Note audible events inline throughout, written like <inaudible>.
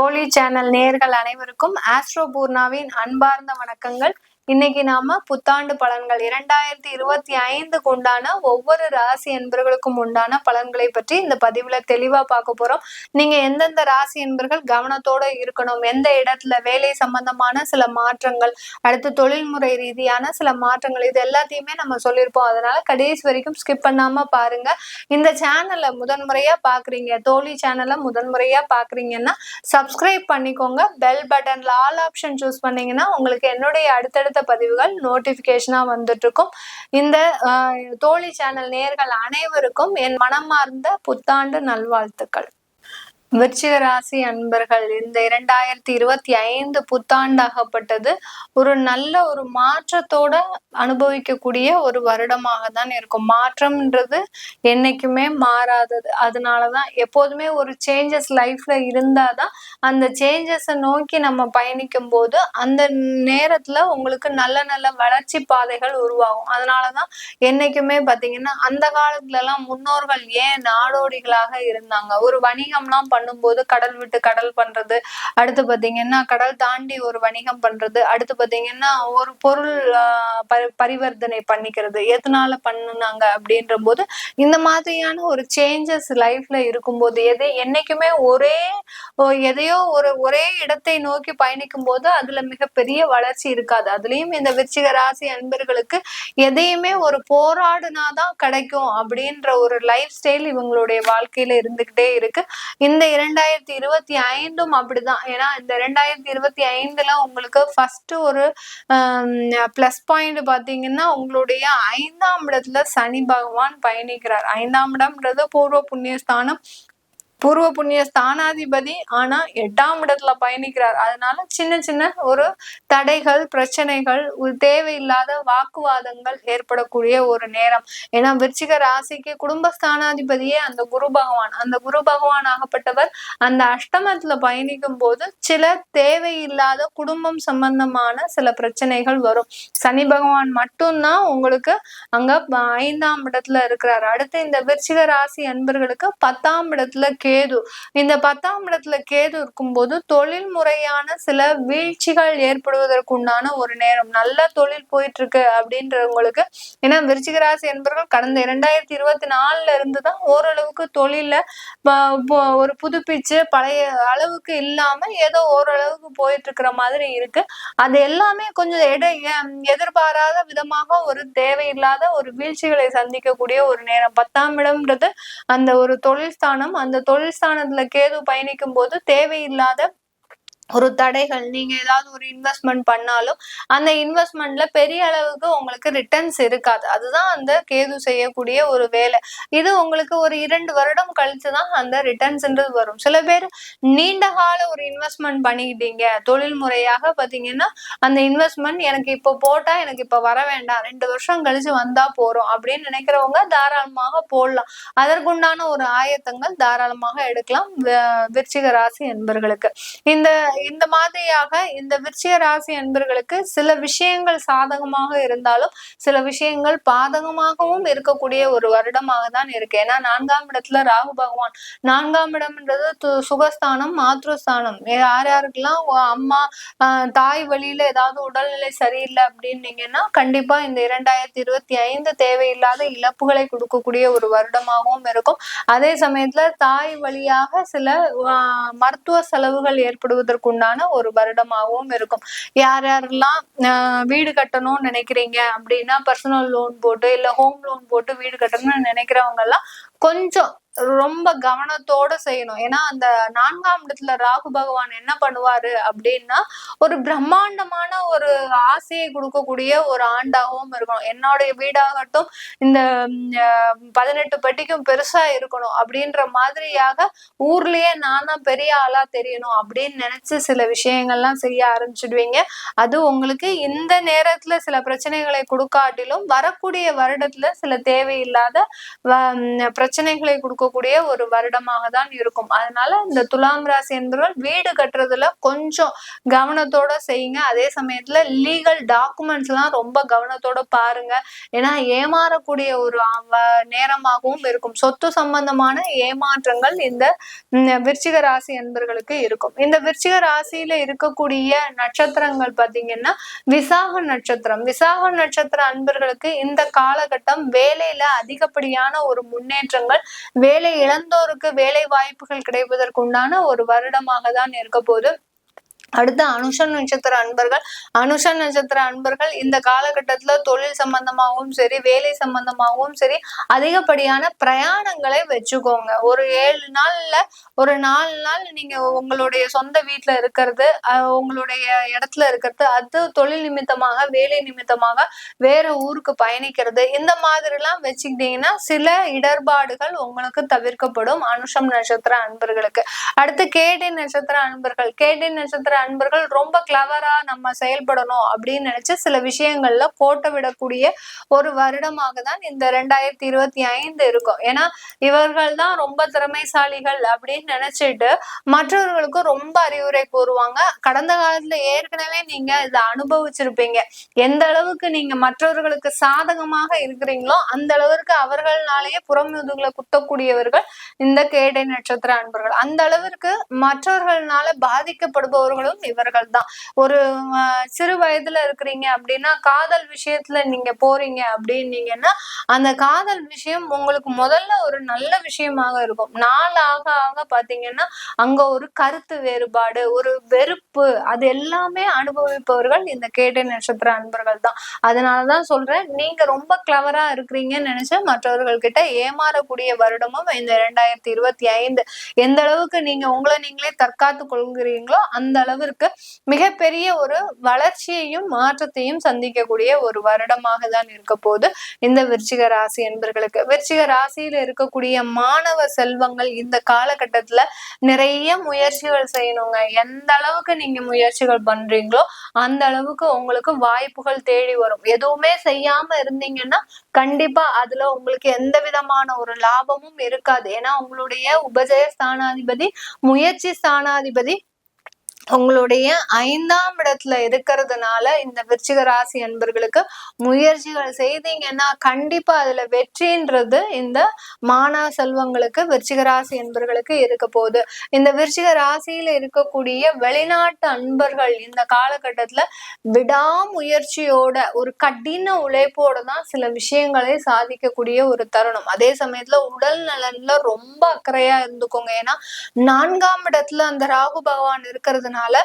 தோழி சேனல் நேர்கள் அனைவருக்கும் ஆஸ்ட்ரோ பூர்ணாவின் அன்பார்ந்த வணக்கங்கள். இன்னைக்கு நாம புத்தாண்டு பலன்கள் இரண்டாயிரத்தி இருபத்தி ஐந்துக்கு உண்டான ஒவ்வொரு ராசி என்பர்களுக்கும் உண்டான பலன்களை பற்றி இந்த பதிவுல தெளிவா பார்க்க போறோம். நீங்க எந்தெந்த ராசி என்பர்கள் கவனத்தோட இருக்கணும் எந்த இடத்துல வேலை சம்பந்தமான சில மாற்றங்கள் அடுத்து தொழில்முறை ரீதியான சில மாற்றங்கள் இது எல்லாத்தையுமே நம்ம சொல்லியிருப்போம். அதனால கடைசி வரைக்கும் ஸ்கிப் பண்ணாம பாருங்க. இந்த சேனலை முதன்முறையா பாக்குறீங்க தோழி சேனலை முதன்முறையா பாக்குறீங்கன்னா சப்ஸ்கிரைப் பண்ணிக்கோங்க. பெல் பட்டன்ல ஆல் ஆப்ஷன் சூஸ் பண்ணீங்கன்னா உங்களுக்கு என்னுடைய அடுத்தடுத்த பதிவுகள் நோட்டிபிகேஷனா வந்துட்டு இருக்கும் இந்த ஆஹ், தோழி சேனல் நேர்கள் அனைவருக்கும் என் மனமார்ந்த புத்தாண்டு நல்வாழ்த்துக்கள். விருச்சிக ராசி அன்பர்கள் இந்த இரண்டாயிரத்தி இருபத்தி ஐந்து புத்தாண்டாகப்பட்டது ஒரு நல்ல ஒரு மாற்றத்தோட அனுபவிக்கக்கூடிய ஒரு வருடமாக தான் இருக்கும். மாற்றம்ன்றது என்னைக்குமே மாறாதது. அதனாலதான் எப்போதுமே ஒரு சேஞ்சஸ் லைஃப்ல இருந்தாதான் அந்த சேஞ்சஸை நோக்கி நம்ம பயணிக்கும் போது அந்த நேரத்துல உங்களுக்கு நல்ல நல்ல வளர்ச்சி பாதைகள் உருவாகும். அதனாலதான் என்னைக்குமே பாத்தீங்கன்னா அந்த காலத்துல எல்லாம் முன்னோர்கள் ஏன் நாடோடிகளாக இருந்தாங்க? ஒரு வணிகம்லாம் பண்ணும்போது கடல் விட்டு கடல் பண்றது. அடுத்து பாத்தீங்கன்னா கடல் தாண்டி ஒரு வணிகம் பண்றது. அடுத்து பாத்தீங்கன்னா ஒரு பொருள் பரிவர்த்தனை பண்ணிக்கிறது. எதனால பண்ணுனாங்க அப்படின்ற போது இந்த மாதிரியான ஒரு சேஞ்சஸ் லைஃப்ல இருக்கும்போது எதை என்னைக்குமே ஒரே எதையோ ஒரு ஒரே இடத்தை நோக்கி பயணிக்கும் போது அதுல மிகப்பெரிய வளர்ச்சி இருக்காது. அதுலயும் இந்த விருச்சிக ராசி அன்பர்களுக்கு எதையுமே ஒரு போராடுனாதான் கிடைக்கும் அப்படின்ற ஒரு லைஃப் ஸ்டைல் இவங்களுடைய வாழ்க்கையில இருந்துகிட்டே இருக்கு. இந்த இரண்டாயிரத்தி இருபத்தி ஐந்தும் அப்படிதான். ஏன்னா இந்த இரண்டாயிரத்தி இருபத்தி ஐந்துல உங்களுக்கு ஃபர்ஸ்ட் ஒரு பிளஸ் பாயிண்ட் பாத்தீங்கன்னா உங்களுடைய ஐந்தாம் இடத்துல சனி பகவான் பயணிக்கிறார். ஐந்தாம் இடம்ன்றது பூர்வ புண்ணியஸ்தானம். பூர்வ புண்ணிய ஸ்தானாதிபதி ஆனா எட்டாம் இடத்துல பயணிக்கிறார். அதனால சின்ன சின்ன ஒரு தடைகள் பிரச்சனைகள் ஒரு தேவையில்லாத வாக்குவாதங்கள் ஏற்படக்கூடிய ஒரு நேரம். ஏன்னா விருச்சிக ராசிக்கு குடும்ப ஸ்தானாதிபதியே அந்த குரு பகவான். அந்த குரு பகவான் ஆகப்பட்டவர் அந்த அஷ்டமத்துல பயணிக்கும் போது சில தேவையில்லாத குடும்பம் சம்பந்தமான சில பிரச்சனைகள் வரும். சனி பகவான் மட்டும்தான் உங்களுக்கு அங்க ஐந்தாம் இடத்துல இருக்கிறார். அடுத்து இந்த விருச்சிக ராசி அன்பர்களுக்கு பத்தாம் இடத்துல கேது. இந்த பத்தாம் இடத்துல கேது இருக்கும்போது தொழில் முறையான சில வீழ்ச்சிகள் ஏற்படுவதற்குண்டான ஒரு நேரம். நல்ல தொழில் போயிட்டு இருக்கு அப்படின்றவங்களுக்கு ஏன்னா விருச்சிக ராசி என்பவர்கள் கடந்த இரண்டாயிரத்தி இருபத்தி நாலுல இருந்து தான் ஓரளவுக்கு தொழில ஒரு புதுப்பிச்சு பழைய அளவுக்கு இல்லாம ஏதோ ஓரளவுக்கு போயிட்டு இருக்கிற மாதிரி இருக்கு. அது எல்லாமே கொஞ்சம் எட எதிர்பாராத விதமாக ஒரு தேவையில்லாத ஒரு வீழ்ச்சிகளை சந்திக்கக்கூடிய ஒரு நேரம். பத்தாம் இடம்ன்றது அந்த ஒரு தொழில் ஸ்தானம் அந்த தொழில் ஸ்தானத்துல கேது பயணிக்கும் போது தேவையில்லாத ஒரு தடைகள் நீங்க ஏதாவது ஒரு இன்வெஸ்ட்மெண்ட் பண்ணாலும் அந்த இன்வெஸ்ட்மெண்ட்ல பெரிய அளவுக்கு உங்களுக்கு ரிட்டர்ன்ஸ் இருக்காது. அதுதான் அந்த கேது செய்யக்கூடிய ஒரு வேலை. இது உங்களுக்கு ஒரு இரண்டு வருடம் கழிச்சு தான் அந்த ரிட்டர்ன்ஸ்ன்றது வரும். சில பேர் நீண்ட கால ஒரு இன்வெஸ்ட்மெண்ட் பண்ணிக்கிட்டீங்க. தொழில் முறையாக பாத்தீங்கன்னா அந்த இன்வெஸ்ட்மெண்ட் எனக்கு இப்போ போட்டா எனக்கு இப்போ வர வேண்டாம். ரெண்டு வருஷம் கழிச்சு வந்தா போறோம் அப்படின்னு நினைக்கிறவங்க தாராளமாக போடலாம். அதற்குண்டான ஒரு ஆயத்தங்கள் தாராளமாக எடுக்கலாம். விருச்சிக ராசி என்பர்களுக்கு. இந்த இந்த மாதிரியாக இந்த விருச்சிக ராசி அன்பர்களுக்கு சில விஷயங்கள் சாதகமாக இருந்தாலும் சில விஷயங்கள் பாதகமாகவும் இருக்கக்கூடிய ஒரு வருடமாக தான் இருக்கு. ஏன்னா நான்காம் இடத்துல ராகு பகவான். நான்காம் இடம்ன்றது து- சுகஸ்தானம் மாத்ருஸ்தானம். யார் யாருக்கெல்லாம் அம்மா ஆஹ், தாய் வழியில ஏதாவது உடல்நிலை சரியில்லை அப்படின்னீங்கன்னா கண்டிப்பா இந்த இரண்டாயிரத்தி இருபத்தி ஐந்து தேவையில்லாத இழப்புகளை கொடுக்கக்கூடிய ஒரு வருடமாகவும் இருக்கும். அதே சமயத்துல தாய் வழியாக சில மருத்துவ செலவுகள் உண்டான ஒரு வருடமாகவும் இருக்கும். யார் யாரெல்லாம் ஆஹ், வீடு கட்டணும்னு நினைக்கிறீங்க அப்படின்னா பர்சனல் லோன் போட்டு இல்ல ஹோம் லோன் போட்டு வீடு கட்டணும்னு நினைக்கிறவங்க எல்லாம் கொஞ்சம் ரொம்ப கவனத்தோட செய்யணும். ஏன்னா அந்த நான்காம் இடத்துல ராகு பகவான் என்ன பண்ணுவாரு அப்படின்னா ஒரு பிரம்மாண்டமான ஒரு ஆசையை கொடுக்கக்கூடிய ஒரு ஆண்டாகவும் இருக்கணும். என்னுடைய வீடாகட்டும் இந்த பதினெட்டு பட்டிக்கும் பெருசா இருக்கணும் அப்படின்ற மாதிரியாக ஊர்லயே நான் தான் பெரிய ஆளா தெரியணும் அப்படின்னு நினைச்சு சில விஷயங்கள்லாம் செய்ய ஆரம்பிச்சிடுவீங்க. அது உங்களுக்கு இந்த நேரத்துல சில பிரச்சனைகளை கொடுக்காட்டிலும் வரக்கூடிய வருடத்துல சில தேவையில்லாத வ- பிரச்சனைகளை கொடுக்க கொடுக்கக்கூடிய ஒரு வருடமாக தான் இருக்கும். அதனால இந்த துலாம் ராசி என்பவர்கள் வீடு கட்டுறதுல கொஞ்சம் கவனத்தோட செய்யுங்க. அதே சமயத்துல லீகல் டாக்குமெண்ட்ஸ் எல்லாம் ரொம்ப கவனத்தோட பாருங்க. ஏன்னா ஏமாறக்கூடிய ஒரு நேரமாகவும் இருக்கும். சொத்து சம்பந்தமான ஏமாற்றங்கள் இந்த விருச்சிக ராசி என்பர்களுக்கு இருக்கும். இந்த விருச்சிக ராசியில இருக்கக்கூடிய நட்சத்திரங்கள் பாத்தீங்கன்னா விசாக நட்சத்திரம். விசாக நட்சத்திர அன்பர்களுக்கு இந்த காலகட்டம் வேலையில அதிகப்படியான ஒரு முன்னேற்றங்கள் வேலை இழந்தோருக்கு வேலை வாய்ப்புகள் கிடைப்பதற்கு உண்டான ஒரு வருடமாக தான் இருக்க போது அடுத்து அனுஷன் நட்சத்திர அன்பர்கள். அனுஷன் நட்சத்திர அன்பர்கள் இந்த காலகட்டத்துல தொழில் சம்பந்தமாகவும் சரி வேலை சம்பந்தமாகவும் சரி அதிகப்படியான பிரயாணங்களை வச்சுக்கோங்க. ஒரு ஏழு நாள்ல ஒரு நாலு நாள் நீங்க உங்களுடைய சொந்த வீட்ல இருக்கிறது உங்களுடைய இடத்துல இருக்கிறது அது தொழில் நிமித்தமாக வேலை நிமித்தமாக வேற ஊருக்கு பயணிக்கிறது. இந்த மாதிரி எல்லாம் வச்சுக்கிட்டீங்கன்னா சில இடர்பாடுகள் உங்களுக்கு தவிர்க்கப்படும் அனுஷம் நட்சத்திர அன்பர்களுக்கு. அடுத்து கேடி நட்சத்திர அன்பர்கள். கேடி நட்சத்திர அன்பர்கள் ரொம்ப கிளவரா நம்ம செயல்படணும் அப்படின்னு நினைச்சு சில விஷயங்கள்ல கோட்டை விடக்கூடிய ஒரு வருடமாக தான் இந்த ரெண்டாயிரத்தி இருபத்தி ஐந்து இருக்கும். ஏன்னா இவர்கள் தான் ரொம்ப திறமைசாலிகள் அப்படின்னு நினைச்சிட்டு மற்றவர்களுக்கு ரொம்ப அறிவுரை கூறுவாங்க. கடந்த காலத்துல ஏற்கனவே நீங்க இதை அனுபவிச்சிருப்பீங்க. எந்த அளவுக்கு நீங்க மற்றவர்களுக்கு சாதகமாக இருக்கிறீங்களோ அந்த அளவிற்கு அவர்கள்னாலேயே புறமுதுகளை குத்தக்கூடியவர்கள் இந்த கேடை நட்சத்திர அன்பர்கள். அந்த அளவிற்கு மற்றவர்கள்னால பாதிக்கப்படுபவர்களும் இவர்கள் தான் ஒரு சிறு வயதுல இருக்கிறீங்க அப்படின்னா காதல் விஷயத்துல நீங்க போறீங்க அப்படின்னீங்கன்னா அந்த காதல் விஷயம் உங்களுக்கு முதல்ல ஒரு நல்ல விஷயமாக இருக்கும். நாள் ஆக ஆக பாத்தீங்கன்னா அங்க ஒரு கருத்து வேறுபாடு ஒரு வெறுப்பு அது எல்லாமே அனுபவிப்பவர்கள் இந்த கேட்டை நட்சத்திர அன்பர்கள் தான். அதனாலதான் சொல்றேன் நீங்க ரொம்ப கிளவரா இருக்கிறீங்கன்னு நினைச்சு மற்றவர்கள் கிட்ட ஏமாறக்கூடிய வருடமும் இந்த இரண்டாயிரத்தி இருபத்தி ஐந்து. எந்த அளவுக்கு நீங்க உங்களை நீங்களே தற்காத்து கொள்கிறீங்களோ அந்த அளவிற்கு மிகப்பெரிய ஒரு வளர்ச்சியையும் மாற்றத்தையும் சந்திக்கக்கூடிய ஒரு வருடமாக தான் இருக்க போது இந்த விருச்சிக ராசி என்பர்களுக்கு. விருச்சிக ராசியில இருக்கக்கூடிய மாணவ செல்வங்கள் இந்த காலகட்டத்துல நிறைய முயற்சிகள் செய்யணுங்க. எந்த அளவுக்கு நீங்க முயற்சிகள் பண்றீங்களோ அந்த அளவுக்கு உங்களுக்கு வாய்ப்புகள் தேடி வரும். எதுவுமே செய்யாம இருந்தீங்கன்னா கண்டிப்பா அதுல உங்களுக்கு எந்த விதமான ஒரு லாபமும் இருக்காது. ஏன்னா உங்களுடைய உபஜய ஸ்தானாதிபதி முயற்சி ஸ்தானாதிபதி உங்களுடைய ஐந்தாம் இடத்துல இருக்கிறதுனால இந்த விருச்சிக ராசி அன்பர்களுக்கு முயற்சிகள் செய்தீங்கன்னா கண்டிப்பா அதுல வெற்றின்றது இந்த மானா செல்வங்களுக்கு விருச்சிக ராசி அன்பர்களுக்கு இருக்க போகுது. இந்த விருச்சிக ராசியில இருக்கக்கூடிய வெளிநாட்டு அன்பர்கள் இந்த காலகட்டத்துல விடாமுயற்சியோட ஒரு கடின உழைப்போட தான் சில விஷயங்களை சாதிக்கக்கூடிய ஒரு தருணம். அதே சமயத்துல உடல் நலன்ல ரொம்ப அக்கறையா இருந்துக்கோங்க. ஏன்னா நான்காம் இடத்துல அந்த ராகு பகவான் இருக்கிறதுனால இருக்கிறதுனால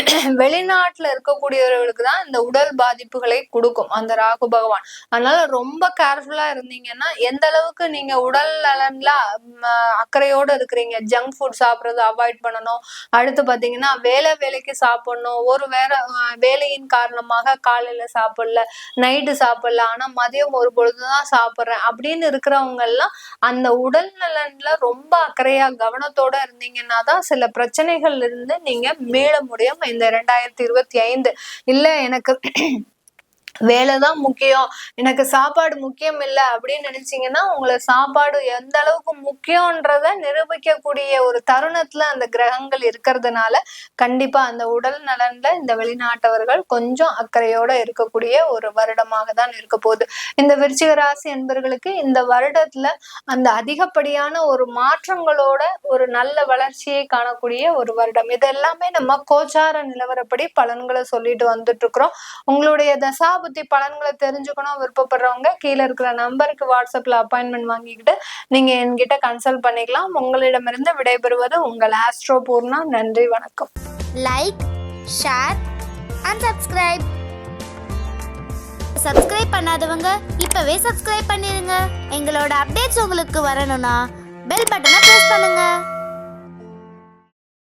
<clears throat> வெளிநாட்டுல இருக்கக்கூடியவர்களுக்கு தான் இந்த உடல் பாதிப்புகளை கொடுக்கும் அந்த ராகு பகவான். அதனால ரொம்ப கேர்ஃபுல்லா இருந்தீங்கன்னா எந்த அளவுக்கு நீங்க உடல் நலன்ல அக்கறையோட இருக்கிறீங்க. ஜங்க் ஃபுட் சாப்பிடுறது அவாய்ட் பண்ணணும். அடுத்து பாத்தீங்கன்னா வேலை வேலைக்கு சாப்பிடணும். ஒரு வேற வேலையின் காரணமாக காலையில சாப்பிடல நைட்டு சாப்பிடல ஆனா மதியம் ஒரு பொழுதுதான் சாப்பிட்றேன் அப்படின்னு இருக்கிறவங்க எல்லாம் அந்த உடல் நலன்ல ரொம்ப அக்கறையா கவனத்தோட இருந்தீங்கன்னா தான் சில பிரச்சனைகள் இருந்து நீங்க மீள முடியும். இந்த ரெண்டாயிரத்தி இருபத்தி ஐந்து. இல்ல எனக்கு வேலைதான் முக்கியம். எனக்கு சாப்பாடு முக்கியம் இல்லை அப்படின்னு நினைச்சீங்கன்னா உங்களை சாப்பாடு எந்த அளவுக்கு முக்கியன்றத நிரூபிக்கக்கூடிய ஒரு தருணத்துல அந்த கிரகங்கள் இருக்கிறதுனால கண்டிப்பா அந்த உடல் நலன்ல இந்த வெளிநாட்டவர்கள் கொஞ்சம் அக்கறையோட இருக்கக்கூடிய ஒரு வருடமாக தான் இருக்க போகுது. இந்த விருச்சிக ராசி என்பவர்களுக்கு இந்த வருடத்துல அந்த அதிகப்படியான ஒரு மாற்றங்களோட ஒரு நல்ல வளர்ச்சியை காணக்கூடிய ஒரு வருடம். இது எல்லாமே நம்ம கோச்சார நிலவரப்படி பலன்களை சொல்லிட்டு வந்துட்டு இருக்கிறோம் உங்களுடைய தசா புத்தி பலன்களை தெரிஞ்சுக்கணும் விருப்பப்படுறவங்க கீழே இருக்கிற நம்பருக்கு வாட்ஸ்அப்ல அப்பாயின்மெண்ட் வாங்கிக்கிட்டு நீங்க என்கிட்ட கன்சல்ட் பண்ணிக்கலாம். உங்களிடமிருந்து விடைபெறுவது உங்கள் ஆஸ்ட்ரோ பூர்ணா. நன்றி வணக்கம். Like share and subscribe subscribe பண்ணாதவங்க இப்பவே சப்ஸ்கிரைப் பண்ணிருங்க. எங்களோட அப்டேட்ஸ் உங்களுக்கு வரணும்னா பெல் பட்டனை ப்ரெஸ் பண்ணுங்க.